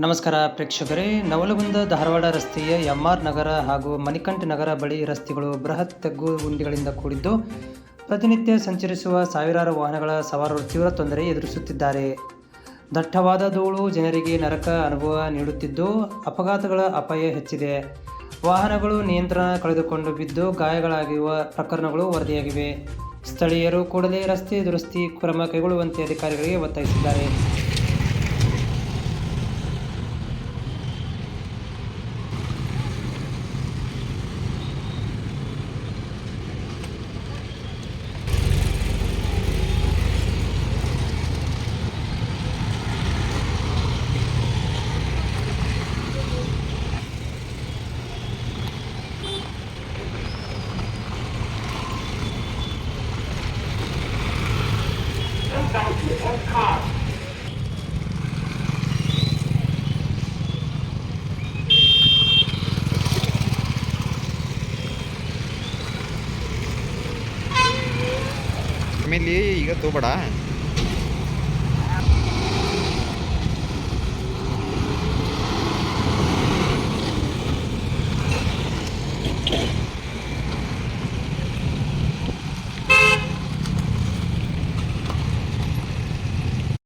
ನಮಸ್ಕಾರ ಪ್ರೇಕ್ಷಕರೇ, ನವಲಗುಂದ ಧಾರವಾಡ ರಸ್ತೆಯ M R ನಗರ ಹಾಗೂ ಮಣಿಕಂಠ ನಗರ ಬಳಿ ರಸ್ತೆಗಳು ಬೃಹತ್ ತಗ್ಗು ಗುಂಡಿಗಳಿಂದ ಕೂಡಿದ್ದು, ಪ್ರತಿನಿತ್ಯ ಸಂಚರಿಸುವ ಸಾವಿರಾರು ವಾಹನಗಳ ಸವಾರರು ತೀವ್ರ ತೊಂದರೆ ಎದುರಿಸುತ್ತಿದ್ದಾರೆ. ದಟ್ಟವಾದ ಧೂಳು ಜನರಿಗೆ ನರಕ ಅನುಭವ ನೀಡುತ್ತಿದ್ದು, ಅಪಘಾತಗಳ ಅಪಾಯ ಹೆಚ್ಚಿದೆ. ವಾಹನಗಳು ನಿಯಂತ್ರಣ ಕಳೆದುಕೊಂಡು ಬಿದ್ದು ಗಾಯಗಳಾಗಿರುವ ಪ್ರಕರಣಗಳು ವರದಿಯಾಗಿವೆ. ಸ್ಥಳೀಯರು ಕೂಡಲೇ ರಸ್ತೆ ದುರಸ್ತಿ ಕ್ರಮ ಕೈಗೊಳ್ಳುವಂತೆ ಅಧಿಕಾರಿಗಳಿಗೆ ಒತ್ತಾಯಿಸಿದ್ದಾರೆ. ಆಮೇಲೆ ಈಗ ತಗೋಬೇಡ.